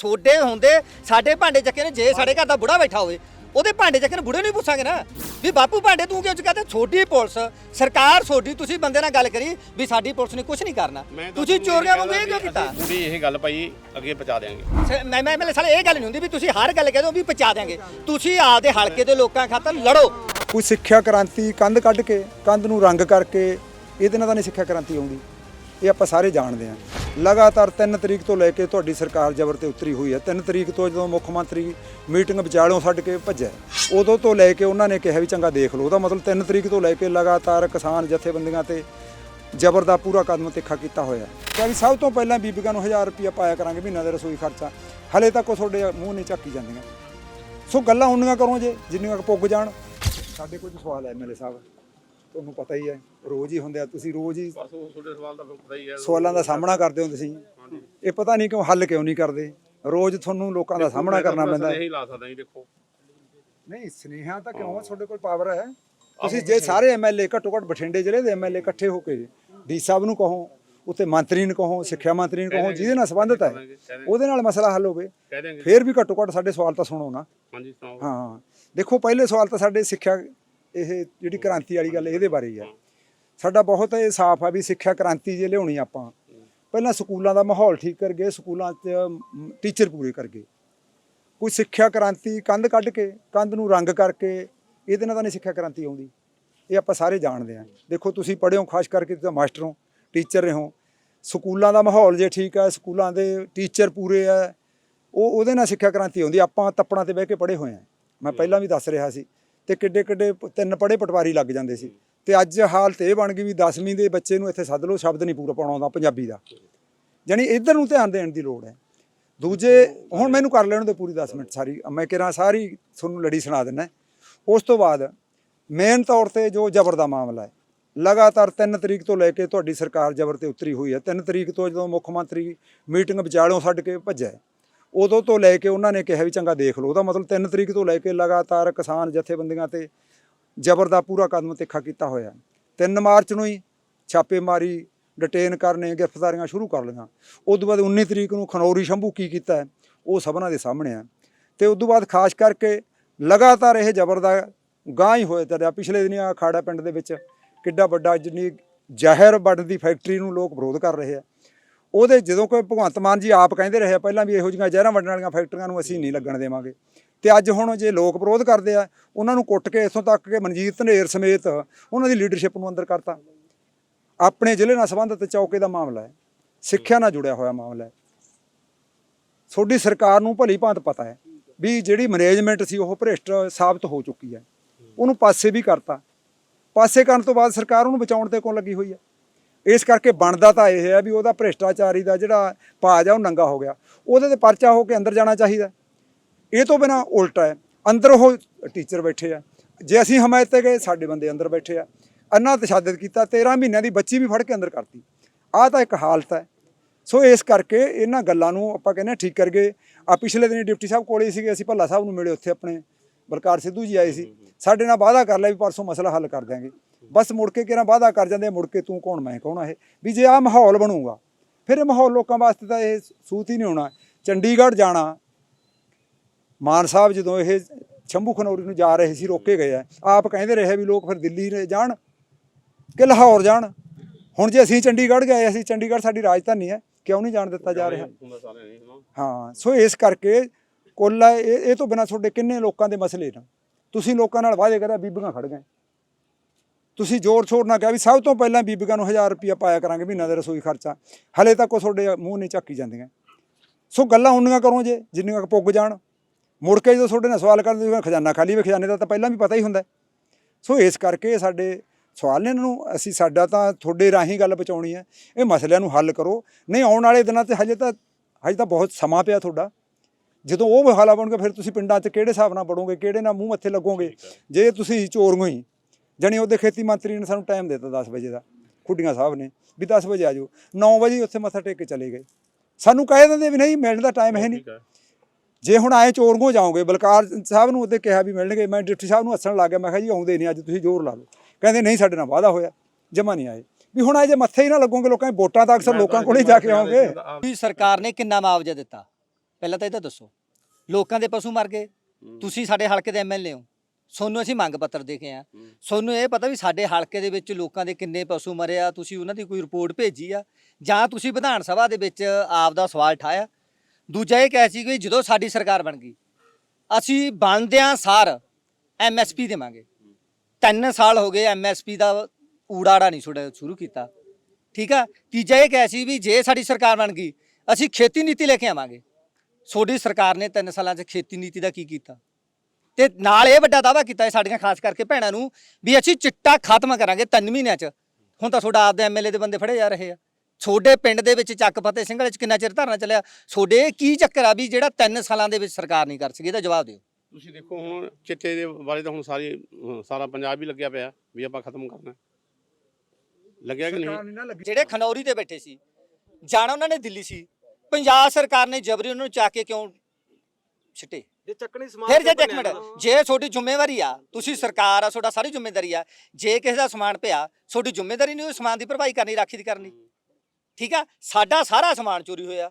ਛੋਡੇ ਹੁੰਦੇ ਸਾਡੇ ਭਾਂਡੇ ਚੱਕੇ ਨੇ ਜੇ ਸਾਡੇ ਘਰ ਦਾ ਬੁੜਾ ਬੈਠਾ ਹੋਵੇ ਉਹਦੇ ਭਾਂਡੇ ਚੱਕੇ ਨੇ ਬੁੜੇ ਨੂੰ ਹੀ ਪੁੱਛਾਂਗੇ ਨਾ। ਵੀ ਬਾਪੂ ਭਾਂਡੇ ਤੂੰ ਕਿਉਂ ਚੁਕਾਤੇ ਛੋਟੀ ਪੁਲਿਸ ਸਰਕਾਰ ਛੋਟੀ ਤੁਸੀਂ ਬੰਦੇ ਨਾਲ ਗੱਲ ਕਰੀ ਵੀ ਸਾਡੀ ਪੁਲਿਸ ਨੇ ਕੁਝ ਨਹੀਂ ਕਰਨਾ। ਤੁਸੀਂ ਚੋਰੀਆਂ ਇਹ ਵਾਂਗੂ ਇਹ ਕਿਉਂ ਕਹਿੰਦਾ ਕੀਤਾ? ਵੀ ਪੂਰੀ ਇਹ ਗੱਲ ਭਾਈ ਅੱਗੇ ਪਹੁੰਚਾ ਦੇਾਂਗੇ ਮੈਂ ਮੈਂ ਮੈਂ ਸਾਲੇ ਇਹ ਗੱਲ ਨਹੀਂ ਹੁੰਦੀ ਵੀ ਤੁਸੀਂ ਹਰ ਗੱਲ ਕਹਿ ਦਿਓ ਵੀ ਪਹੁੰਚਾ ਦਿਆਂਗੇ। ਤੁਸੀਂ ਆਪਦੇ ਹਲਕੇ ਦੇ ਲੋਕਾਂ ਖਾਤਰ ਲੜੋ। ਕੋਈ ਸਿੱਖਿਆ ਕ੍ਰਾਂਤੀ ਕੰਧ ਕੱਢ ਕੇ ਕੰਧ ਨੂੰ ਰੰਗ ਕਰਕੇ ਇਹਦੇ ਨਾਲ ਤਾਂ ਨਹੀਂ ਸਿੱਖਿਆ ਕ੍ਰਾਂਤੀ ਆਉਂਦੀ। ਇਹ ਆਪਾਂ ਸਾਰੇ ਜਾਣਦੇ ਹਾਂ। ਲਗਾਤਾਰ 3 ਤਰੀਕ ਤੋਂ ਲੈ ਕੇ ਤੁਹਾਡੀ ਸਰਕਾਰ ਜ਼ਬਰ ਤੇ ਉਤਰੀ ਹੋਈ ਹੈ। 3 ਤਰੀਕ ਤੋਂ ਜਦੋਂ ਮੁੱਖ ਮੰਤਰੀ ਮੀਟਿੰਗ ਵਿਚਾਲਿਓਂ ਛੱਡ ਕੇ ਭੱਜਿਆ, ਉਦੋਂ ਤੋਂ ਲੈ ਕੇ ਉਹਨਾਂ ਨੇ ਕਿਹਾ ਵੀ ਚੰਗਾ ਦੇਖ ਲਓ। ਉਹਦਾ ਮਤਲਬ 3 ਤਰੀਕ ਤੋਂ ਲੈ ਕੇ ਲਗਾਤਾਰ ਕਿਸਾਨ ਜਥੇਬੰਦੀਆਂ ਤੇ ਜ਼ਬਰ ਦਾ ਪੂਰਾ ਕਦਮ ਤਿੱਖਾ ਕੀਤਾ ਹੋਇਆ। ਕਿਹਾ ਵੀ ਸਭ ਤੋਂ ਪਹਿਲਾਂ ਬੀਬੀਆਂ ਨੂੰ 1000 ਰੁਪਇਆ ਪਾਇਆ ਕਰਾਂਗੇ, ਮਹੀਨਾ ਦਾ ਰਸੋਈ ਖਰਚਾ। ਹਲੇ ਤੱਕ ਉਹ ਤੁਹਾਡੇ ਮੂੰਹ ਨਹੀਂ ਚੱਕੀ ਜਾਂਦੀਆਂ। ਸੋ ਗੱਲਾਂ ਉਨੀਆਂ ਕਰੋ ਜੇ, ਜਿੰਨੀਆਂ ਪੁੱਗ ਜਾਣ। ਸਾਡੇ ਕੁਝ ਸਵਾਲ ਹੈ ਐਮਐਲਏ ਸਾਹਿਬ, ਤੁਹਾਨੂੰ ਪਤਾ ਹੀ ਹੈ ਰੋਜ਼ ਹੀ ਹੁੰਦੇ ਆ ਤੁਸੀਂ ਰੋਜ਼ ਹੀ ਬਸ ਉਹ ਤੁਹਾਡੇ ਸਵਾਲ ਦਾ ਪਤਾ ਹੀ ਹੈ। ਸਵਾਲਾਂ ਦਾ ਸਾਹਮਣਾ ਕਰਦੇ ਹੋ ਤੁਸੀਂ। ਇਹ ਪਤਾ ਨਹੀਂ ਕਿਉਂ ਹੱਲ ਕਿਉਂ ਨਹੀਂ ਕਰਦੇ। ਰੋਜ਼ ਤੁਹਾਨੂੰ ਲੋਕਾਂ ਦਾ ਸਾਹਮਣਾ ਕਰਨਾ ਪੈਂਦਾ। ਨਹੀਂ ਲਾ ਸਕਦਾ ਜੀ ਦੇਖੋ। ਨਹੀਂ ਸਨੇਹਾ ਤਾਂ ਕਿਉਂ? ਤੁਹਾਡੇ ਕੋਲ ਪਾਵਰ ਹੈ। ਤੁਸੀਂ ਜੇ ਸਾਰੇ ਐਮਐਲਏ ਘੱਟੋ ਘੱਟ ਬਠਿੰਡੇ ਜ਼ਿਲ੍ਹੇ ਦੇ ਐਮਐਲਏ ਇਕੱਠੇ ਹੋ ਕੇ ਡੀ ਸਾਹਿਬ ਨੂੰ ਕਹੋ ਉੱਤੇ ਮੰਤਰੀ ਨੂੰ ਕਹੋ ਸਿੱਖਿਆ ਮੰਤਰੀ ਨੂੰ ਕਹੋ ਜਿਹਦੇ ਨਾਲ ਸੰਬੰਧਿਤ ਹੈ ਉਹਦੇ ਨਾਲ ਮਸਲਾ ਹੱਲ ਹੋਵੇ। ਫੇਰ ਵੀ ਘੱਟੋ ਘੱਟ ਸਾਡੇ ਸਵਾਲ ਤਾਂ ਸੁਣੋ ਨਾ। ਹਾਂ। ਦੇਖੋ ਪਹਿਲੇ ਸਵਾਲ ਤਾਂ ਸਾਡੇ ਸਿੱਖਿਆ ਇਹ ਜਿਹੜੀ ਕ੍ਰਾਂਤੀ ਵਾਲੀ ਗੱਲ ਇਹਦੇ ਬਾਰੇ ਹੀ। ਹੈ। ਸਾਡਾ ਬਹੁਤ ਇਹ ਸਾਫ਼ ਆ ਵੀ ਸਿੱਖਿਆ ਕ੍ਰਾਂਤੀ ਜੇ ਲਿਆਉਣੀ ਆਪਾਂ। ਪਹਿਲਾਂ ਸਕੂਲਾਂ ਦਾ ਮਾਹੌਲ ਠੀਕ ਕਰ ਗਏ ਸਕੂਲਾਂ 'ਚ ਟੀਚਰ ਪੂਰੇ ਕਰ ਗਏ। ਕੋਈ ਸਿੱਖਿਆ ਕ੍ਰਾਂਤੀ ਕੰਧ ਕੱਢ ਕੇ ਕੰਧ ਨੂੰ ਰੰਗ ਕਰਕੇ ਇਹਦੇ ਨਾਲ ਤਾਂ ਨਹੀਂ ਸਿੱਖਿਆ ਕ੍ਰਾਂਤੀ ਆਉਂਦੀ। ਇਹ ਆਪਾਂ ਸਾਰੇ ਜਾਣਦੇ ਹਾਂ ਦੇਖੋ ਤੁਸੀਂ ਪੜ੍ਹੇ ਹੋ ਖਾਸ ਕਰਕੇ ਤੁਸੀਂ ਮਾਸਟਰ ਹੋ ਟੀਚਰ ਰਹੇ ਹੋ। ਸਕੂਲਾਂ ਦਾ ਮਾਹੌਲ ਜੇ ਠੀਕ ਹੈ ਸਕੂਲਾਂ ਦੇ ਟੀਚਰ ਪੂਰੇ ਹੈ ਉਹ ਉਹਦੇ ਨਾਲ ਸਿੱਖਿਆ ਕ੍ਰਾਂਤੀ ਆਉਂਦੀ। ਆਪਾਂ ਤੱਪੜਾਂ ਤੇ ਬਹਿ ਕੇ ਪੜ੍ਹੇ ਹੋਏ ਆ। ਮੈਂ ਪਹਿਲਾਂ ਵੀ ਦੱਸ ਰਿਹਾ ਸੀ। ਤੇ ਕਿੱਡੇ ਕਿੱਡੇ ਤਿੰਨ ਪੜ੍ਹੇ ਪਟਵਾਰੀ ਲੱਗ ਜਾਂਦੇ ਸੀ। ਤੇ ਅੱਜ ਹਾਲਤ ਇਹ ਬਣ ਗਈ ਵੀ 10ਵੀਂ ਦੇ ਬੱਚੇ ਨੂੰ ਇੱਥੇ ਸੱਦ ਲਓ, ਸ਼ਬਦ ਨਹੀਂ ਪੂਰਾ ਪਾਉਣਾ ਆਉਂਦਾ ਪੰਜਾਬੀ ਦਾ। ਜਾਣੀ ਇੱਧਰ ਨੂੰ ਧਿਆਨ ਦੇਣ ਦੀ ਲੋੜ ਹੈ। ਦੂਜੇ, ਹੁਣ ਮੈਨੂੰ ਕਰ ਲੈਣ ਦੇ ਪੂਰੀ 10 ਮਿੰਟ ਸਾਰੀ। ਮੈਂ ਕਿਹਾ ਸਾਰੀ ਤੁਹਾਨੂੰ ਲੜੀ ਸੁਣਾ ਦਿੰਦਾ। ਉਸ ਤੋਂ ਬਾਅਦ ਮੇਨ ਤੌਰ ਤੇ ਜੋ ਜ਼ਬਰ ਦਾ ਮਾਮਲਾ ਹੈ, ਲਗਾਤਾਰ 3 ਤਰੀਕ ਤੋਂ ਲੈ ਕੇ ਤੁਹਾਡੀ ਸਰਕਾਰ ਜ਼ਬਰ ਤੇ ਉਤਰੀ ਹੋਈ ਹੈ। 3 ਤਰੀਕ ਤੋਂ ਜਦੋਂ ਮੁੱਖ ਮੰਤਰੀ ਮੀਟਿੰਗ ਵਿਚਾਲਿਓਂ ਛੱਡ ਕੇ ਭੱਜਿਆ ਉਦੋਂ ਤੋਂ ਲੈ ਕੇ ਉਹਨਾਂ ਨੇ ਕਿਹਾ ਵੀ ਚੰਗਾ ਦੇਖ ਲਓ। ਉਹਦਾ ਮਤਲਬ 3 ਤਰੀਕ ਤੋਂ ਲੈ ਕੇ ਲਗਾਤਾਰ ਕਿਸਾਨ ਜਥੇਬੰਦੀਆਂ ਤੇ ਜ਼ਬਰ ਦਾ ਪੂਰਾ ਕਦਮ ਤਿੱਖਾ ਕੀਤਾ ਹੋਇਆ। 3 ਮਾਰਚ ਨੂੰ ਹੀ ਛਾਪੇਮਾਰੀ ਡਿਟੇਨ ਕਰਨੇ ਗ੍ਰਿਫਤਾਰੀਆਂ ਸ਼ੁਰੂ ਕਰ ਲਈਆਂ। ਉਸ ਤੋਂ ਬਾਅਦ 19 ਤਰੀਕ ਨੂੰ ਖਨੌਰੀ ਸ਼ੰਭੂ ਕੀ ਕੀਤਾ ਉਹ ਸਭਨਾਂ ਦੇ ਸਾਹਮਣੇ ਆ ਤੇ ਉਸ ਤੋਂ ਬਾਅਦ ਖਾਸ ਕਰਕੇ ਲਗਾਤਾਰ ਇਹ ਜ਼ਬਰ ਦਾ ਗਾਂ ਹੀ ਹੋਇਆ ਚੱਲਿਆ। ਪਿਛਲੇ ਦਿਨੀ ਆ ਖਾੜਾ ਪਿੰਡ ਦੇ ਵਿੱਚ ਕਿੱਡਾ ਵੱਡਾ ਜਿੰਨੀ ਜ਼ਹਿਰ ਬਣਨ ਦੀ ਫੈਕਟਰੀ ਨੂੰ ਲੋਕ ਵਿਰੋਧ ਕਰ ਰਹੇ ਆ। ਉਹਦੇ ਜਦੋਂ ਕੋਈ ਭਗਵੰਤ ਮਾਨ ਜੀ ਆਪ ਕਹਿੰਦੇ ਰਹੇ ਆ, ਪਹਿਲਾਂ ਵੀ ਇਹੋ ਜਿਹੀਆਂ ਜ਼ਹਿਰਾਂ ਵੰਡਣ ਵਾਲੀਆਂ ਫੈਕਟਰੀਆਂ ਨੂੰ ਅਸੀਂ ਨਹੀਂ ਲੱਗਣ ਦੇਵਾਂਗੇ। ਤੇ ਅੱਜ ਹੁਣ ਜੇ ਲੋਕ ਵਿਰੋਧ ਕਰਦੇ ਆ, ਉਹਨਾਂ ਨੂੰ ਕੁੱਟ ਕੇ ਇੱਥੋਂ ਤੱਕ ਕਿ ਮਨਜੀਤ ਧਨੇਰ ਸਮੇਤ ਉਹਨਾਂ ਦੀ ਲੀਡਰਸ਼ਿਪ ਨੂੰ ਅੰਦਰ ਕਰਤਾ। ਆਪਣੇ ਜ਼ਿਲ੍ਹੇ ਨਾਲ ਸੰਬੰਧਿਤ ਚੌਕੇ ਦਾ ਮਾਮਲਾ ਹੈ। ਸਿੱਖਿਆ ਨਾਲ ਜੁੜਿਆ ਹੋਇਆ ਮਾਮਲਾ ਹੈ। ਤੁਹਾਡੀ ਸਰਕਾਰ ਨੂੰ ਭਲੀ ਭਾਂਤ ਪਤਾ ਹੈ ਵੀ ਜਿਹੜੀ ਮੈਨੇਜਮੈਂਟ ਸੀ, ਉਹ ਭ੍ਰਿਸ਼ਟ ਸਾਬਤ ਹੋ ਚੁੱਕੀ ਹੈ। ਉਹਨੂੰ ਪਾਸੇ ਵੀ ਕਰਤਾ। ਪਾਸੇ ਕਰਨ ਤੋਂ ਬਾਅਦ ਸਰਕਾਰ ਉਹਨੂੰ ਬਚਾਉਣ ਤੇ ਕੋਲ ਲੱਗੀ ਹੋਈ ਹੈ? ਇਸ ਕਰਕੇ ਬਣਦਾ ਤਾਂ ਇਹ ਹੈ ਵੀ ਉਹਦਾ ਭ੍ਰਿਸ਼ਟਾਚਾਰੀ ਦਾ ਜਿਹੜਾ ਭਾਜ ਆ, ਉਹ ਨੰਗਾ ਹੋ ਗਿਆ। ਉਹਦੇ ਤੇ ਪਰਚਾ ਹੋ ਕੇ ਅੰਦਰ ਜਾਣਾ ਚਾਹੀਦਾ। ਇਹ ਤੋਂ ਬਿਨਾ ਉਲਟਾ ਹੈ। ਅੰਦਰ ਉਹ ਟੀਚਰ ਬੈਠੇ ਆ। ਜੇ ਅਸੀਂ ਹਮਾਇਤ ਤੇ ਗਏ ਸਾਡੇ ਬੰਦੇ ਅੰਦਰ ਬੈਠੇ ਆ। ਅੰਨਾ ਤਸ਼ੱਦਦ ਕੀਤਾ 13 ਮਹੀਨਿਆਂ ਦੀ ਬੱਚੀ ਵੀ ਫੜ ਕੇ ਅੰਦਰ ਕਰਤੀ। ਆਹ ਤਾਂ ਇੱਕ ਹਾਲਤ ਹੈ। ਸੋ ਇਸ ਕਰਕੇ ਇਹਨਾਂ ਗੱਲਾਂ ਨੂੰ ਆਪਾਂ ਕਹਿੰਦੇ ਠੀਕ ਕਰ ਗਏ ਆ ਪਿਛਲੇ ਦਿਨੀ ਡਿਪਟੀ ਸਾਹਿਬ ਕੋਲੇ ਸੀਗੇ ਅਸੀਂ ਭੱਲਾ ਸਾਹਿਬ ਨੂੰ ਮਿਲੇ ਉੱਥੇ ਆਪਣੇ ਬਲਕਾਰ ਸਿੱਧੂ ਜੀ ਆਏ ਸੀ। ਸਾਡੇ ਨਾਲ ਵਾਅਦਾ ਕਰ ਲਿਆ ਵੀ ਪਰਸੋਂ ਮਸਲਾ ਹੱਲ ਕਰ ਦਿਆਂਗੇ। ਬਸ ਮੁੜ ਕੇ ਕਿਹੜਾ ਵਾਅਦਾ ਕਰ ਜਾਂਦੇ ਮੁੜ ਕੇ ਤੂੰ ਕੌਣ ਮੈਂ ਕੌਣ ਇਹ? ਵੀ ਜੇ ਆ ਮਾਹੌਲ ਬਣੂਗਾ ਫਿਰ ਇਹ ਮਾਹੌਲ ਲੋਕਾਂ ਵਾਸਤੇ ਤਾਂ ਇਹ ਸੂਤ ਹੀ ਨਹੀਂ ਹੋਣਾ। ਚੰਡੀਗੜ੍ਹ ਜਾਣਾ ਮਾਨ ਸਾਹਿਬ ਜਦੋਂ ਇਹ ਸ਼ੰਭੂ ਖਨੌਰੀ ਨੂੰ ਜਾ ਰਹੇ ਸੀ, ਰੋਕੇ ਗਏ ਆ, ਆਪ ਕਹਿੰਦੇ ਰਹੇ ਵੀ ਲੋਕ ਫਿਰ ਦਿੱਲੀ ਜਾਣ ਕਿ ਲਾਹੌਰ ਜਾਣ। ਹੁਣ ਜੇ ਅਸੀਂ ਚੰਡੀਗੜ੍ਹ ਗਏ, ਅਸੀਂ ਚੰਡੀਗੜ੍ਹ ਸਾਡੀ ਰਾਜਧਾਨੀ ਹੈ, ਕਿਉਂ ਨਹੀਂ ਜਾਣ ਦਿੱਤਾ ਜਾ ਰਿਹਾ? ਹਾਂ, ਸੋ ਇਸ ਕਰਕੇ ਕੁੱਲ ਇਹ ਇਹ ਤੋਂ ਬਿਨਾ ਤੁਹਾਡੇ ਕਿੰਨੇ ਲੋਕਾਂ ਦੇ ਮਸਲੇ ਨੇ? ਤੁਸੀਂ ਲੋਕਾਂ ਨਾਲ ਵਾਅਦੇ ਕਰਿਆ, ਬੀਬੀਆਂ ਖੜ ਗਏ। ਤੁਸੀਂ ਜ਼ੋਰ ਸ਼ੋਰ ਨਾਲ ਕਿਹਾ ਵੀ ਸਭ ਤੋਂ ਪਹਿਲਾਂ ਬੀਬੀਆਂ ਨੂੰ 1000 ਰੁਪਇਆ ਪਾਇਆ ਕਰਾਂਗੇ, ਮਹੀਨਾ ਦਾ ਰਸੋਈ ਖਰਚਾ। ਹਲੇ ਤੱਕ ਉਹ ਤੁਹਾਡੇ ਮੂੰਹ ਨਹੀਂ ਚੱਕੀ ਜਾਂਦੀਆਂ। ਸੋ ਗੱਲਾਂ ਉਨੀਆਂ ਕਰੋ ਜੇ, ਜਿੰਨੀਆਂ ਪੁੱਗ ਜਾਣ। ਮੁੜ ਕੇ ਜਦੋਂ ਤੁਹਾਡੇ ਨਾਲ ਸਵਾਲ ਕਰਦੇ ਤੁਸੀਂ ਖਜ਼ਾਨਾ ਖਾਲੀ ਵੀ ਖਜ਼ਾਨੇ ਦਾ ਤਾਂ ਪਹਿਲਾਂ ਵੀ ਪਤਾ ਹੀ ਹੁੰਦਾ। ਸੋ ਇਸ ਕਰਕੇ ਸਾਡੇ ਸਵਾਲ ਨੇ ਇਹਨਾਂ ਨੂੰ ਅਸੀਂ ਸਾਡਾ ਤਾਂ ਤੁਹਾਡੇ ਰਾਹੀਂ ਗੱਲ ਪਹੁੰਚਾਉਣੀ ਹੈ। ਇਹ ਮਸਲਿਆਂ ਨੂੰ ਹੱਲ ਕਰੋ। ਨਹੀਂ ਆਉਣ ਵਾਲੇ ਦਿਨਾਂ ਤੇ ਹਜੇ ਤਾਂ ਹਜੇ ਤਾਂ ਬਹੁਤ ਸਮਾਂ ਪਿਆ ਤੁਹਾਡਾ। ਜਦੋਂ ਉਹ ਹਾਲਾ ਬਣੂਗਾ ਫਿਰ ਤੁਸੀਂ ਪਿੰਡਾਂ 'ਚ ਕਿਹੜੇ ਹਿਸਾਬ ਨਾਲ ਵੜੋਗੇ ਕਿਹੜੇ ਨਾਲ ਮੂੰਹ ਮੱਥੇ ਲੱਗੋਗੇ? ਜੇ ਤੁਸੀਂ ਚੋਰੀਓ ਹੀ ਜਣੀ ਉਹਦੇ ਖੇਤੀ ਮੰਤਰੀ ਨੇ ਸਾਨੂੰ ਟਾਈਮ ਦਿੱਤਾ 10 ਵਜੇ ਦਾ ਖੁੱਡੀਆਂ ਸਾਹਿਬ ਨੇ ਵੀ 10 ਵਜੇ ਆ ਜਾਓ। 9 ਵਜੇ ਉੱਥੇ ਮੱਥਾ ਟੇਕ ਕੇ ਚਲੇ ਗਏ। ਸਾਨੂੰ ਕਹਿ ਦਿੰਦੇ ਵੀ ਨਹੀਂ ਮਿਲਣ ਦਾ ਟਾਈਮ ਹੈ ਨਹੀਂ। ਜੇ ਹੁਣ ਆਏ ਚੋਰਗੋਂ ਜਾਓਗੇ ਬਲਕਾਰ ਸਾਹਿਬ ਨੂੰ ਉਹਦੇ ਕਿਹਾ ਵੀ ਮਿਲਣਗੇ ਮੈਂ ਡਿਪਟੀ ਸਾਹਿਬ ਨੂੰ ਹੱਸਣ ਲੱਗ ਗਿਆ ਮੈਂ ਕਿਹਾ ਜੀ ਆਉਂਦੇ ਨਹੀਂ ਅੱਜ ਤੁਸੀਂ ਜ਼ੋਰ ਲਾ ਲਓ। ਕਹਿੰਦੇ ਨਹੀਂ ਸਾਡੇ ਨਾਲ ਵਾਅਦਾ ਹੋਇਆ ਜਮਾ ਨਹੀਂ ਆਏ। ਵੀ ਹੁਣ ਆਏ ਜੇ ਮੱਥੇ ਹੀ ਨਾ ਲੱਗੋਗੇ ਲੋਕਾਂ ਦੇ ਵੋਟਾਂ ਤਾਂ ਅਕਸਰ ਲੋਕਾਂ ਕੋਲ ਹੀ ਜਾ ਕੇ ਆਓਗੇ। ਵੀ ਸਰਕਾਰ ਨੇ ਕਿੰਨਾ ਮੁਆਵਜ਼ਾ ਦਿੱਤਾ? ਪਹਿਲਾਂ ਤਾਂ ਇਹ ਤਾਂ ਦੱਸੋ। ਲੋਕਾਂ ਦੇ ਪਸ਼ੂ ਮਰ ਗਏ। ਤੁਸੀਂ ਸਾਡੇ ਹਲਕੇ ਦੇ ਐਮਐਲਏ ਹੋ। ਸੋਨੂੰ ਅਸੀਂ ਮੰਗ ਪੱਤਰ ਦੇ ਕੇ ਆ ਹੂੰ। ਸੋਨੂੰ ਇਹ ਪਤਾ ਵੀ ਸਾਡੇ ਹਲਕੇ ਦੇ ਵਿੱਚ ਲੋਕਾਂ ਦੇ ਕਿੰਨੇ ਪਸ਼ੂ ਮਰੇ ਆ ਤੁਸੀਂ ਉਹਨਾਂ ਦੀ ਕੋਈ ਰਿਪੋਰਟ ਭੇਜੀ ਆ? ਜਾਂ ਤੁਸੀਂ ਵਿਧਾਨ ਸਭਾ ਦੇ ਵਿੱਚ ਆਪ ਦਾ ਸਵਾਲ ਠਾਇਆ ਦੂਜਾ ਇਹ ਕਹਿ ਸੀ ਕਿ ਜਦੋਂ ਸਾਡੀ ਸਰਕਾਰ ਬਣ ਗਈ, ਅਸੀਂ ਬਣਦਿਆਂ ਸਾਰ ਐਮਐਸਪੀ ਦੇਵਾਂਗੇ। ਤਿੰਨ ਸਾਲ ਹੋ ਗਏ ਐਮਐਸਪੀ ਦਾ ਊੜਾੜਾ ਨਹੀਂ ਛੋੜਾ ਸ਼ੁਰੂ ਕੀਤਾ। ਠੀਕ ਆ? ਤੀਜਾ ਇਹ ਕਹਿ ਸੀ ਵੀ ਜੇ ਸਾਡੀ ਸਰਕਾਰ ਬਣ ਗਈ, ਅਸੀਂ ਖੇਤੀ ਨੀਤੀ ਲੈ ਕੇ ਆਵਾਂਗੇ। ਤੁਹਾਡੀ ਸਰਕਾਰ ਨੇ ਤਿੰਨ ਸਾਲਾਂ 'ਚ ਖੇਤੀ ਨੀਤੀ ਦਾ ਕੀ ਕੀਤਾ? ਤੇ ਨਾਲ ਇਹ ਵੱਡਾ ਦਾਅਵਾ ਕੀਤਾ ਸਾਡੀਆਂ, ਖਾਸ ਕਰਕੇ ਭੈਣਾਂ ਨੂੰ, ਵੀ ਅਸੀਂ ਚਿੱਟਾ ਖਤਮ ਕਰਾਂਗੇ ਤਿੰਨ ਮਹੀਨਿਆਂ 'ਚ। ਹੁਣ ਤਾਂ ਤੁਹਾਡਾ ਆਪਦੇ ਐਮਐਲਏ ਦੇ ਬੰਦੇ ਫੜੇ ਜਾ ਰਹੇ ਆ। ਤੁਹਾਡੇ ਪਿੰਡ ਦੇ ਵਿੱਚ ਚੱਕ ਫਤਿਹ ਸਿੰਘ ਵਾਲੇ 'ਚ ਕਿੰਨਾ ਚਿਰ ਧਰਨਾ ਚੱਲਿਆ? ਤੁਹਾਡੇ ਇਹ ਕੀ ਚੱਕਰ ਆ ਵੀ ਜਿਹੜਾ ਤਿੰਨ ਸਾਲਾਂ ਦੇ ਵਿੱਚ ਸਰਕਾਰ ਨਹੀਂ ਕਰ ਸਕੀ? ਇਹਦਾ ਜਵਾਬ ਦਿਓ। ਤੁਸੀਂ ਦੇਖੋ ਹੁਣ ਚਿੱਟੇ ਦੇ ਬਾਰੇ ਤਾਂ ਹੁਣ ਸਾਰੀ ਸਾਰਾ ਪੰਜਾਬ ਹੀ ਲੱਗਿਆ ਪਿਆ ਵੀ ਆਪਾਂ ਖਤਮ ਕਰਨਾ। ਲੱਗਿਆ ਕਿ ਨਹੀਂ? ਜਿਹੜੇ ਖਨੌਰੀ ਤੇ ਬੈਠੇ ਸੀ ਜਾਣਾ ਉਹਨਾਂ ਨੇ ਦਿੱਲੀ ਸੀ। ਪੰਜਾਬ ਸਰਕਾਰ ਨੇ ਜਬਰੀ ਉਹਨਾਂ ਨੂੰ ਚੱਕ ਕੇ ਕਿਉਂ ਛਿੱਟੇ? ਜੇ ਚੱਕਣੀ ਸਮਾਨ ਫਿਰ ਜੇ ਇੱਕ ਮਿੰਟ ਜੇ ਤੁਹਾਡੀ ਜ਼ਿੰਮੇਵਾਰੀ ਆ ਤੁਸੀਂ ਸਰਕਾਰ ਆ ਤੁਹਾਡਾ ਸਾਰੀ ਜ਼ਿੰਮੇਵਾਰੀ ਆ ਜੇ ਕਿਸੇ ਦਾ ਸਮਾਨ ਪਿਆ ਤੁਹਾਡੀ ਜ਼ਿੰਮੇਵਾਰੀ ਨਹੀਂ ਉਹ ਸਮਾਨ ਦੀ ਭਰਪਾਈ ਕਰਨੀ ਰਾਖੀ ਦੀ ਕਰਨੀ। ਠੀਕ ਆ? ਸਾਡਾ ਸਾਰਾ ਸਮਾਨ ਚੋਰੀ ਹੋਇਆ।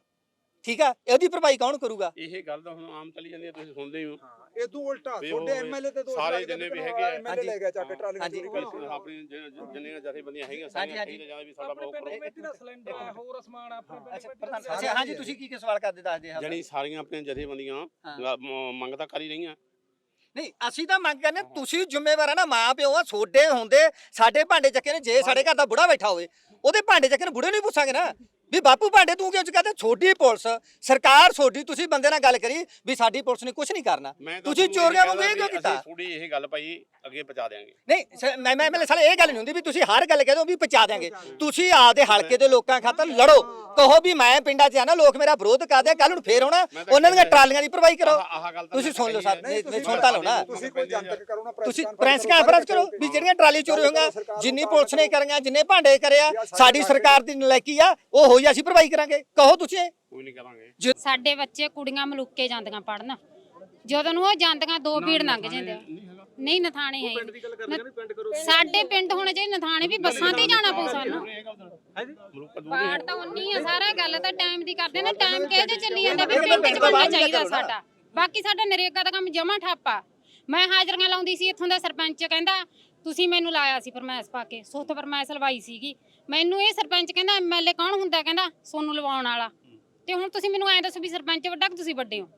ਠੀਕ ਆ? ਇਹਦੀ ਭਰਪਾਈ ਕੌਣ ਕਰੂਗਾ? ਇਹ ਗੱਲ ਤਾਂ ਹੁਣ ਆਮ ਚੱਲੀ ਜਾਂਦੀ ਹੈ ਤੁਸੀਂ ਸੁਣਦੇ ਹੀ ਹੋ। ਇਹ ਤੋਂ ਉਲਟਾ ਤੁਹਾਡੇ ਐਮਐਲਏ ਤੇ ਦੋਸ਼ ਸਾਰੇ ਜਿੰਨੇ ਵੀ ਹੈਗੇ ਆ। ਐਮਐਲਏ ਲੈ ਗਿਆ ਚੱਕ ਹਾਂਜੀ। ਚੋਰੀ ਕਰਕੇ। ਆਪਣੀ ਜਿ- ਜਿੰਨੀਆਂ ਜਥੇਬੰਦੀਆਂ ਹੈਗੀਆਂ ਸਾਰੀਆਂ। ਕਹੀ ਜਾਂਦੇ ਵੀ ਸਾਡਾ ਬਹੁਤ ਕਰੋ। ਕਮੇਟੀ ਦਾ ਸਿਲੰਡਰ ਹੈ ਹੋਰ ਸਮਾਨ ਆਪਣੇ ਪਿੰਡ ਅੱਛਾ ਹਾਂਜੀ ਤੁਸੀਂ ਕੀ ਕੀ ਸਵਾਲ ਕਰਦੇ ਦੱਸਦੇ ਹਾਂ ਜਣੀ ਸਾਰੀਆਂ ਆਪਣੀਆਂ ਜਥੇਬੰਦੀਆਂ ਮੰਗ ਤਾਂ ਕਰ ਹੀ ਰਹੀਆਂ। ਨਹੀਂ ਅਸੀਂ ਤਾਂ ਮੰਗ ਕਰਨੇ ਤੁਸੀਂ ਜ਼ਿੰਮੇਵਾਰ ਆ ਨਾ ਮਾਂ ਪਿਓ ਆ ਛੋਡੇ ਹੁੰਦੇ ਸਾਡੇ ਭਾਂਡੇ ਚੱਕੇ ਨੇ ਜੇ ਸਾਡੇ ਘਰ ਦਾ ਬੁੜਾ ਬੈਠਾ ਹੋਵੇ ਉਹਦੇ ਭਾਂਡੇ ਚੱਕੇ ਨੇ ਬੁੜੇ ਨੂੰ ਹੀ ਪੁੱਛਾਂਗੇ ਨਾ। ਵੀ ਬਾਪੂ ਭਾਂਡੇ ਤੂੰ ਕਿਉਂ ਚੁਕਾਤੇ ਛੋਟੀ ਪੁਲਿਸ ਸਰਕਾਰ ਛੋਟੀ ਤੁਸੀਂ ਬੰਦੇ ਨਾਲ ਗੱਲ ਕਰੀ ਵੀ ਸਾਡੀ ਪੁਲਿਸ ਨੇ ਕੁਝ ਨਹੀਂ ਕਰਨਾ। ਮੈਂ ਤਾਂ ਤੁਸੀਂ ਤੁਹਾਨੂੰ ਚੋਰੀਆਂ ਕਹਿੰਦਾ ਵਾਂਗੂ ਇਹ ਕਿਉਂ ਕੀਤਾ? ਅਸੀਂ ਥੋੜੀ ਇਹ ਗੱਲ ਭਾਈ ਅੱਗੇ ਪਹੁੰਚਾ ਦੇਾਂਗੇ ਨਹੀਂ ਸ- ਮੈਂ ਮੈਂ ਮੇਰੇ ਸਾਲੇ ਇਹ ਗੱਲ ਨਹੀਂ ਹੁੰਦੀ ਵੀ ਤੁਸੀਂ ਹਰ ਗੱਲ ਕਹਿ ਦਿਓ ਵੀ ਪਹੁੰਚਾ ਦਿਆਂਗੇ। ਤੁਸੀਂ ਆਪਦੇ ਹਲਕੇ ਦੇ ਲੋਕਾਂ ਖਾਤਰ ਲੜੋ। ਕਹੋ ਵੀ ਮੈਂ ਪਿੰਡਾਂ 'ਚ ਆ ਨਾ ਲੋਕ ਮੇਰਾ ਵਿਰੋਧ ਕਰਦੇ ਆ ਕੱਲ ਨੂੰ ਫੇਰ ਤਾਂ ਉਹਨਾਂ ਦੀਆਂ ਕਹਿੰਦਾ- ਟਰਾਲੀਆਂ ਦੀ ਭਰਵਾਈ ਕਰੋ। ਆਹ- ਆਹ ਗੱਲ ਤਾਂ ਤੁਸੀਂ ਸੁਣ ਲਓ। ਸਰ ਨਹੀਂ ਨਹੀਂ ਸੁਣ ਤਾਂ ਲਓ ਨਾ। ਤੁਸੀਂ ਕੋਈ ਜਨਤਕ ਕਰੋ। ਨਾ ਤੁਸੀਂ ਪ੍ਰੈਸ ਕਾਨਫਰੰਸ ਕਰੋ ਵੀ ਜਿਹੜੀਆਂ ਟਰਾਲੀ ਚੋਰੀ ਹੋਈਆਂ ਜਿੰਨੀ ਪੁਲਿਸ ਨੇ ਕਰੀਆਂ ਜਿੰਨੇ ਭਾਂਡੇ ਕਰਿਆ ਸਾਡੀ ਸਰਕਾਰ ਦੀ ਨਲਾਇਕੀ ਆ ਉਹ ਹੋਈ ਅਸੀਂ ਭਰਵਾਈ ਕਰਾਂਗੇ ਕਹੋ ਤੁਸੀਂ। ਕੋਈ ਨਹੀਂ ਕਰਾਂਗੇ। ਸਾਡੇ ਬੱਚੇ ਕੁੜੀਆਂ ਮਲੁੱਕੇ ਜਾਂਦੀਆਂ ਪੜਨ ਜਦੋਂ ਨੂੰ ਉਹ ਜਾਂਦੀਆਂ ਦੋ ਪੀੜ ਲੰਘ ਜਾਂਦੇ ਆ। ਨਹੀਂ ਨਥਾਣੇ ਹੈ ਪਿੰਡ ਦੀ ਗੱਲ ਕਰਦੇ ਨੇ ਪਿੰਡ ਕਰੋ। ਸਾਡੇ ਪਿੰਡ ਹੁਣ ਜੇ ਨਥਾਣੇ ਵੀ ਬੱਸਾਂ ਤੇ ਹੀ ਜਾਣਾ ਪਊ ਸਾਨੂੰ। ਬਾੜ ਤਾਂ ਉਨੀ ਆ ਸਾਰਾ ਗੱਲ ਤਾਂ ਟਾਈਮ ਦੀ ਕਰਦੇ ਨੇ। ਟਾਈਮ ਕਿਹਦੇ ਚੱਲੀ ਜਾਂਦਾ ਵੀ ਪਿੰਡ ਚ ਬਣਨਾ ਚਾਹੀਦਾ ਸਾਡਾ। ਬਾਕੀ ਸਾਡਾ ਨਰੇਗਾ ਦਾ ਕੰਮ ਜਮਾ ਠਾਪਾ। ਮੈਂ ਹਾਜ਼ਰੀਆਂ ਲਾਉਂਦੀ ਸੀ ਇੱਥੋਂ ਦਾ ਸਰਪੰਚ ਕਹਿੰਦਾ ਤੁਸੀਂ ਮੈਨੂੰ ਲਾਇਆ ਸੀ ਫਰਮਾਇਸ਼ ਪਾ ਕੇ ਸੁੱਤ ਫਰਮਾਇਸ਼ ਲਵਾਈ ਸੀਗੀ। ਮੈਨੂੰ ਇਹ ਸਰਪੰਚ ਕਹਿੰਦਾ ਐਮਐਲਏ ਕੌਣ ਹੁੰਦਾ ਕਹਿੰਦਾ? ਸੋਨੂੰ ਲਵਾਉਣ ਵਾਲਾ। ਤੇ ਹੁਣ ਤੁਸੀਂ ਮੈਨੂੰ ਐਂ ਦੱਸੋ ਵੀ ਸਰਪੰਚ ਵੱਡਾ ਕਿ ਤੁਸੀਂ ਵੱਡੇ ਹੋ?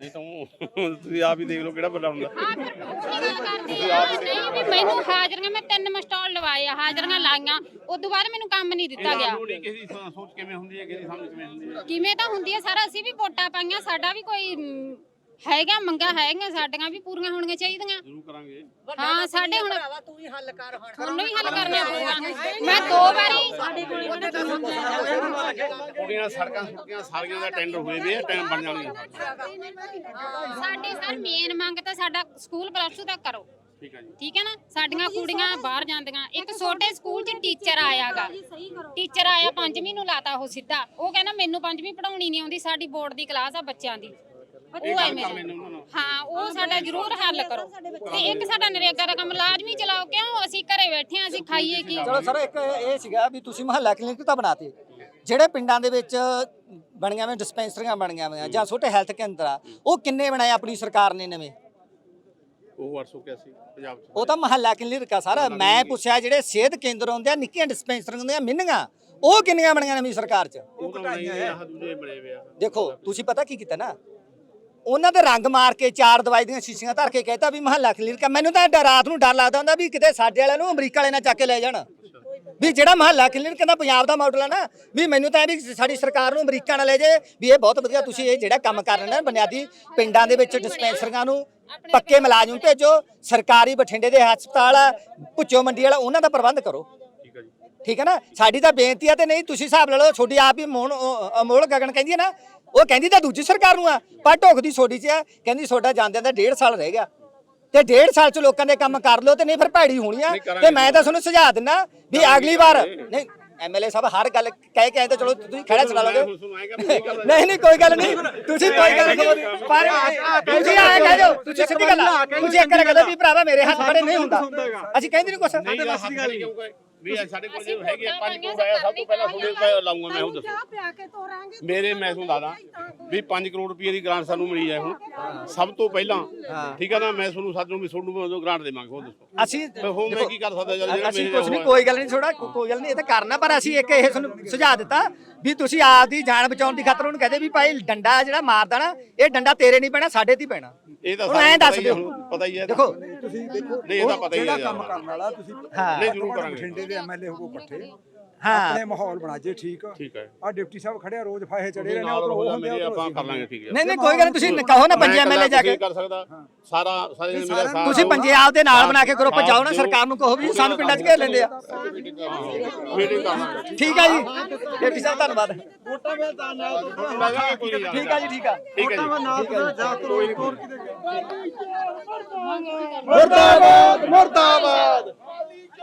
ਨਹੀਂ ਤਾਂ ਉਹ- ਤੁਸੀਂ ਆਪ ਹੀ ਦੇਖ ਲਓ ਕਿਹੜਾ ਵੱਡਾ ਹੁੰਦਾ। ਆ ਫਿਰ ਉਹੀ ਗੱਲ ਕਰਦੀ ਆ। ਨਹੀਂ ਵੀ ਮੈਨੂੰ ਹਾਜ਼ਰੀਆਂ ਮੈਂ ਤਿੰਨ ਮਸਟਾਲ ਲਵਾਏ ਆ ਹਾਜ਼ਰੀਆਂ ਲਾਈਆਂ। ਉਸ ਤੋਂ ਬਾਅਦ ਮੈਨੂੰ ਕੰਮ ਨਹੀਂ ਦਿੱਤਾ ਗਿਆ। ਨਹੀਂ ਕਿਸੇ ਦੀ ਸੋ- ਸੋਚ ਕਿਵੇਂ ਹੁੰਦੀ ਹੈ ਕਿਸੇ ਦੀ ਸਮਝ ਕਿਵੇਂ ਹੁੰਦੀ ਹੈ। ਕਿਵੇਂ ਤਾਂ ਹੁੰਦੀ ਹੈ ਸਾਰਾ ਅਸੀਂ ਵੀ ਵੋਟਾਂ ਪਾਈਆਂ ਸਾਡਾ ਵੀ ਕੋਈ ਮ, ਹੈਗਾ ਮੰਗਾ ਹੈਗੀਆਂ ਸਾਡੀਆਂ ਵੀ ਪੂਰੀਆਂ ਹੋਣੀਆਂ ਚਾਹੀਦੀਆਂ। ਜ਼ਰੂਰ ਕਰਾਂਗੇ। ਹਾਂ ਸਾਡੇ ਹੁਣ ਤੂੰ ਹੀ ਹੱਲ ਕਰ ਹੁਣ। ਤੁਹਾਨੂੰ ਹੀ ਹੱਲ ਕਰਨਾ ਪਊਗਾ। ਮੈਂ ਦੋ ਵਾਰੀ ਕੁੜੀਆਂ ਸੜਕਾਂ ਸੁੱਕੀਆਂ ਸਾਰੀਆਂ ਦਾ ਟੈਂਡਰ ਹੋਏ ਵੇ ਟਾਈਮ ਬਣ ਜਾਣਗੇ ਸਾਡੀ ਸਰ ਮੇਨ ਮੰਗ ਤਾਂ ਸਾਡਾ ਸਕੂਲ ਪਲੱਸ 2 ਤੱਕ ਕਰੋ। ਠੀਕ ਹੈ ਜੀ। ਠੀਕ ਹੈ ਨਾ? ਸਾਡੀਆਂ ਕੁੜੀਆਂ ਬਾਹਰ ਜਾਂਦੀਆਂ। ਇੱਕ ਛੋਟੇ ਸਕੂਲ 'ਚ ਟੀਚਰ ਆਇਆਗਾ ਟੀਚਰ ਆਇਆ ਪੰਜਵੀਂ ਨੂੰ ਲਾਤਾ ਉਹ ਸਿੱਧਾ। ਉਹ ਕਹਿੰਦਾ ਮੈਨੂੰ ਪੰਜਵੀਂ ਪੜਾਉਣੀ ਨਹੀਂ ਆਉਂਦੀ ਸਾਡੀ ਬੋਰਡ ਦੀ ਕਲਾਸ ਆ ਬੱਚਿਆਂ ਦੀ। ਉਹ ਹਾਂ ਸਾਡਾ ਜ਼ਰੂਰ ਹੱਲ ਕਰੋ। ਤੇ ਇੱਕ ਸਾਡਾ ਨਰੇਗਾ ਦਾ ਕੰਮ ਲਾਜ਼ਮੀ ਚਲਾਓ ਕਿਉਂ? ਅਸੀਂ ਘਰੇ ਬੈਠੇ ਆ ਅਸੀਂ ਖਾਈਏ ਕੀ ਚਲੋ ਸਰ ਇੱਕ ਇਹ ਸੀਗਾ ਵੀ ਤੁਸੀਂ ਮਹੱਲਾ ਕਲੀਨਿਕ ਤਾਂ ਬਣਾਤੇ। ਜਿਹੜੇ ਪਿੰਡਾਂ ਦੇ ਵਿੱਚ ਬਣੀਆਂ ਹੋਈਆਂ ਡਿਸਪੈਂਸਰੀਆਂ ਬਣੀਆਂ ਹੋਈਆਂ ਜਾਂ ਛੋਟੇ ਹੈਲਥ ਕੇਂਦਰ ਆ ਉਹ ਕਿੰਨੇ ਬਣਾਏ ਆਪਣੀ ਸਰਕਾਰ ਨੇ ਨਵੇਂ? ਉਹ 881 ਪੰਜਾਬ ਚ ਉਹ ਤਾਂ ਮਹੱਲਾ ਕਲੀਨਿਕ ਆ ਸਾਰਾ। ਮੈਂ ਪੁੱਛਿਆ ਜਿਹੜੇ ਸਿਹਤ ਕੇਂਦਰ ਹੁੰਦੇ ਆ ਨਿੱਕੀਆਂ ਡਿਸਪੈਂਸਰੀਆਂ ਹੁੰਦੀਆਂ ਮਿੰਨੀਆਂ ਉਹ ਕਿੰਨੀਆਂ ਬਣੀਆਂ ਨਵੀਂ ਸਰਕਾਰ 'ਚ? ਉਹ ਦੇਖੋ ਤੁਸੀਂ ਪਤਾ ਕੀ ਕੀਤਾ ਨਾ? ਉਹਨਾਂ ਦੇ ਰੰਗ ਮਾਰ ਕੇ ਚਾਰ ਦਵਾਈ ਦੀਆਂ ਸ਼ੀਸ਼ੀਆਂ ਧਰ ਕੇ ਕਹਿਤਾ ਵੀ ਮਹੱਲਾ ਕਲੀਨਿਕ ਆ ਮੈਨੂੰ ਤਾਂ ਡ- ਰਾਤ ਨੂੰ ਡਰ ਲੱਗਦਾ ਹੁੰਦਾ ਵੀ ਕਿਤੇ ਸਾਡੇ ਵਾਲਿਆਂ ਨੂੰ ਅਮਰੀਕਾ ਵਾਲੇ ਨਾਲ ਚੱਕ ਕੇ ਲੈ ਜਾਣ। ਵੀ ਜਿਹੜਾ ਮਹੱਲਾ ਕਲੀਨਿਕ ਦਾ ਪੰਜਾਬ ਦਾ ਮਾਡਲ ਆ ਨਾ ਵੀ ਮੈਨੂੰ ਤਾਂ ਇਹ ਵੀ ਸਾਡੀ ਸਰਕਾਰ ਨੂੰ ਅਮਰੀਕਾ ਨਾਲ ਲੈ ਜੇ ਵੀ ਇਹ ਬਹੁਤ ਵਧੀਆ ਤੁਸੀਂ ਇਹ ਜਿਹੜਾ ਕੰਮ ਕਰ ਰਹੇ ਨੇ ਬੁਨਿਆਦੀ ਪਿੰਡਾਂ ਦੇ ਵਿੱਚ ਡਿਸਪੈਂਸਰੀਆਂ ਨੂੰ ਪੱਕੇ ਮੁਲਾਜ਼ਮ ਭੇਜੋ ਸਰਕਾਰੀ ਬਠਿੰਡੇ ਦੇ ਹਸਪਤਾਲ ਆ ਭੁੱਚੋ ਮੰਡੀ ਵਾਲਾ ਉਹਨਾਂ ਦਾ ਪ੍ਰਬੰਧ ਕਰੋ। ਠੀਕ ਹੈ ਜੀ। ਠੀਕ ਹੈ ਨਾ? ਸਾਡੀ ਤਾਂ ਬੇਨਤੀ ਆ ਤੇ ਨਹੀਂ ਤੁਸੀਂ ਹਿਸਾਬ ਲਾ ਲਓ ਤੁਹਾਡੀ ਆਪ ਹੀ ਮੋਹਨ ਅ- ਅਮੋਲ ਗਗਨ ਕਹਿੰਦੀ ਹੈ ਨਾ ਉਹ ਕਹਿੰਦੀ ਤਾਂ ਦੂਜੀ ਸਰਕਾਰ ਨੂੰ ਆ ਪਰ ਢੋਕਦੀ ਛੋਡੀ 'ਚ ਆ ਕਹਿੰਦੀ ਤੁਹਾਡਾ ਜਾਂਦਿਆਂ ਦਾ ਡੇਢ ਸਾਲ ਰਹਿ ਗਿਆ। ਤੇ ਡੇਢ ਸਾਲ 'ਚ ਲੋਕਾਂ ਦੇ ਕੰਮ ਕਰ ਲਓ ਤੇ ਨਹੀਂ ਫਿਰ ਭੈੜੀ ਹੋਣੀ ਆ। ਤੇ ਮੈਂ ਤਾਂ ਤੁਹਾਨੂੰ ਸੁਝਾਅ ਦਿੰਦਾ ਵੀ ਅਗਲੀ ਵਾਰ ਨਹੀਂ ਐਮਐਲਏ ਸਾਹਿਬ ਹਰ ਗੱਲ ਕਹਿ ਕੇ ਆਏ ਤਾਂ ਚਲੋ ਤੁਸੀਂ ਖੜਾ ਚਲਾ ਗੱਲ ਨਹੀਂ ਨਹੀਂ ਕੋਈ ਗੱਲ ਨਹੀਂ। ਤੁਸੀਂ ਕੋਈ ਗੱਲ ਨਹੀਂ। ਪਰ ਤੁਸੀਂ ਆਏ ਕਹਿ ਦਿਓ ਤੁਸੀਂ ਸਿੱਧੀ ਗੱਲ ਤੁਸੀਂ ਇੱਕ ਗੱਲ ਕਹੋ ਵੀ ਭਰਾਵਾ ਮੇਰੇ ਹੱਥ ਖੜੇ ਨਹੀਂ ਹੁੰਦਾ। ਅਸੀਂ ਕਹਿੰਦੇ ਨਹੀਂ ਕੁਛ। ਨਹੀਂ ਵੀ ਇਹ ਸਾਡੇ ਕੋਲ ਜੇ ਹੈਗੇ ਪੰਜ ਕਰੋੜ ਆਇਆ ਸਭ ਤੋਂ ਪਹਿਲਾਂ ਤੁਹਾਡੇ ਕੋਲ ਲਾਉਂਗਾ ਮੈਂ ਉਹ ਦੱਸੋ। ਚਾਹ ਪਿਆ ਕੇ ਤੋਰਾਂਗੇ ਮੇਰੇ ਮੈਂ ਤੁਹਾਨੂੰ ਦੱਸਦਾ ਵੀ 5 ਕਰੋੜ ਰੁਪਏ ਦੀ ਗ੍ਰਾਂਟ ਸਾਨੂੰ ਮਿਲੀ ਹੈ ਹੁਣ। ਸਭ ਤੋਂ ਪਹਿਲਾਂ ਠੀਕ ਹੈ ਨਾ ਮੈਂ ਤੁਹਾਨੂੰ ਸਾਨੂੰ ਵੀ ਤੁਹਾਨੂੰ ਗ੍ਰਾਂਟ ਦੇਵਾਂਗੇ ਉਹ ਦੱਸੋ। ਅਸੀਂ ਹੁਣ ਮੈਂ ਕੀ ਕਰ ਸਕਦਾ ਜਿਹੜਾ ਅਸੀਂ ਕੁਝ ਨਹੀਂ ਕੋਈ ਗੱਲ ਨਹੀਂ ਥੋੜਾ ਕੋਈ ਗੱਲ ਨਹੀਂ ਇਹ ਤਾਂ ਕਰਨਾ ਪਰ ਅਸੀਂ ਇੱਕ ਇਹ ਤੁਹਾਨੂੰ ਸੁਝਾਅ ਦਿੱਤਾ ਵੀ ਤੁਸੀਂ ਆਪ ਦੀ ਜਾਨ ਬਚਾਉਣ ਦੀ ਖਾਤਰ ਉਹਨੂੰ ਕਹਦੇ ਵੀ ਭਾਈ ਡੰਡਾ ਜਿਹੜਾ ਮਾਰਦਾ ਨਾ ਇਹ ਡੰਡਾ ਤੇਰੇ ਨਹੀਂ ਪੈਣਾ ਸਾਡੇ ਤੇ ਹੀ ਪੈਣਾ। ਇਹ ਤਾਂ ਹੁਣ ਐਂ ਦੱਸ ਦਿਓ। ਪਤਾ ਹੀ ਹੈ। ਦੇਖੋ। ਨਹੀਂ ਤੁਸੀਂ ਦੇਖੋ ਇਹ ਤਾਂ ਪਤਾ ਹੀ ਜਿਹੜਾ ਹੈ ਕੰਮ ਯਾਰ। ਕਰਨ ਵਾਲਾ ਤੁਸੀਂ। ਨਹੀਂ, ਜ਼ਰੂਰ ਕਰਾਂਗੇ। ਦੇ ਐਮਐਲਏ ਹੋਵੋ ਇਕੱਠੇ। ਹਾਂ ਆਪਣੇ ਮਾਹੌਲ ਬਣਾ ਜੇ ਠੀਕ ਠੀਕ ਹੈ ਆ ਡਿਪਟੀ ਸਾਹਿਬ ਖੜਿਆ ਰੋਜ਼ ਫਾਹੇ ਚੜੇ ਤੁਸੀਂ ਰਹਿੰਦੇ ਨਾਲ ਉਧਰ ਹੋ ਹੁੰਦੇ ਮੇਰੇ ਆ ਆਪਾਂ ਕਰ ਲਾਂਗੇ ਠੀਕ ਹੈ ਨਹੀਂ ਨਹੀਂ ਕੋਈ ਗੱਲ ਨਹੀਂ ਤੁਸੀਂ ਕਹੋ ਨਾ ਪੰਜੇ ਐਮਐਲਏ ਜਾ ਕੇ। ਕਰ ਸਕਦਾ। ਸਾਰਾ ਸਾਰੇ ਮੇਰਾ ਸਾਰਾ ਤੁਸੀਂ ਪੰਜਾਬ ਦੇ ਨਾਲ ਬਣਾ ਕੇ ਗਰੁੱਪ ਜਾਓ ਨਾ ਸਰਕਾਰ ਨੂੰ ਕਹੋ ਵੀ ਸਾਨੂੰ ਪਿੰਡਾਂ 'ਚ ਘੇਰ ਲੈਂਦੇ ਆ। ਮੀਟਿੰਗ ਕਰਾਂਗੇ ਠੀਕ ਆ ਜੀ। ਡਿਪਟੀ ਸਾਹਿਬ ਧੰਨਵਾਦ। ਕੋਈ ਨਹੀਂ ਠੀਕ ਆ ਜੀ ਠੀਕ ਆ। ਠੀਕ ਹੈ ਜੀ। ਮੁਰਦਾਬਾਦ ਮੁਰਦਾਬਾਦ! ਚੋਰ